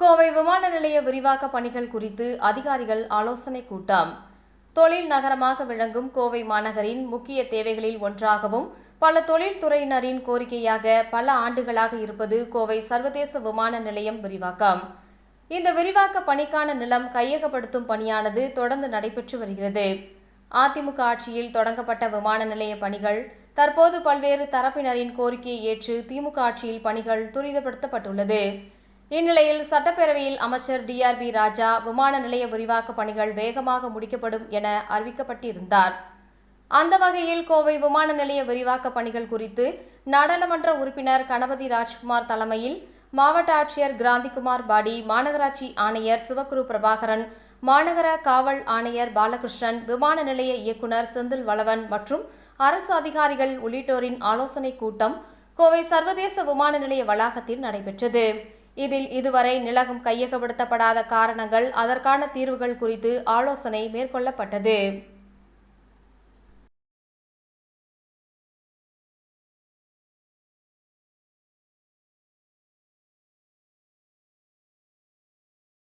கோவை விமான நிலைய விரிவாக்க பணிகள் குறித்து அதிகாரிகள் ஆலோசனை கூட்டம். தொழில் நகரமாக விளங்கும் கோவை மாநகரின் முக்கிய தேவைகளில் ஒன்றாகவும் பல தொழில்துறையினரின் கோரிக்கையாக பல ஆண்டுகளாக இருப்பது கோவை சர்வதேச விமான நிலையம் விரிவாக்கம். இந்த விரிவாக்க பணிக்கான நிலம் கையகப்படுத்தும் பணியானது தொடர்ந்து நடைபெற்று வருகிறது. அதிமுக ஆட்சியில் தொடங்கப்பட்ட விமான நிலைய பணிகள் தற்போது பல்வேறு தரப்பினரின் கோரிக்கையை ஏற்று திமுக ஆட்சியில் பணிகள் துரிதப்படுத்தப்பட்டுள்ளது. இந்நிலையில் சட்டப்பேரவையில் அமைச்சர் டிஆர்பி ராஜா விமான நிலைய விரிவாக்க பணிகள் வேகமாக முடிக்கப்படும் என அறிவிக்கப்பட்டிருந்தார். அந்த வகையில் கோவை விமான நிலைய விரிவாக்க பணிகள் குறித்து நாடாளுமன்ற உறுப்பினர் கணபதி ராஜ்குமார் தலைமையில் மாவட்ட ஆட்சியர் கிராந்திகுமார் பாடி மாநகராட்சி ஆணையர் சிவகுரு பிரபாகரன் மாநகர காவல் ஆணையர் பாலகிருஷ்ணன் விமான நிலைய இயக்குனர் செந்தில் வளவன் மற்றும் அரசு அதிகாரிகள் உள்ளிட்டோரின் ஆலோசனைக் கூட்டம் கோவை சர்வதேச விமான நிலைய வளாகத்தில் நடைபெற்றது. இதில் இதுவரை நிலகம் கையகப்படுத்தப்படாத காரணங்கள் அதற்கான தீர்வுகள் குறித்து ஆலோசனை மேற்கொள்ளப்பட்டது.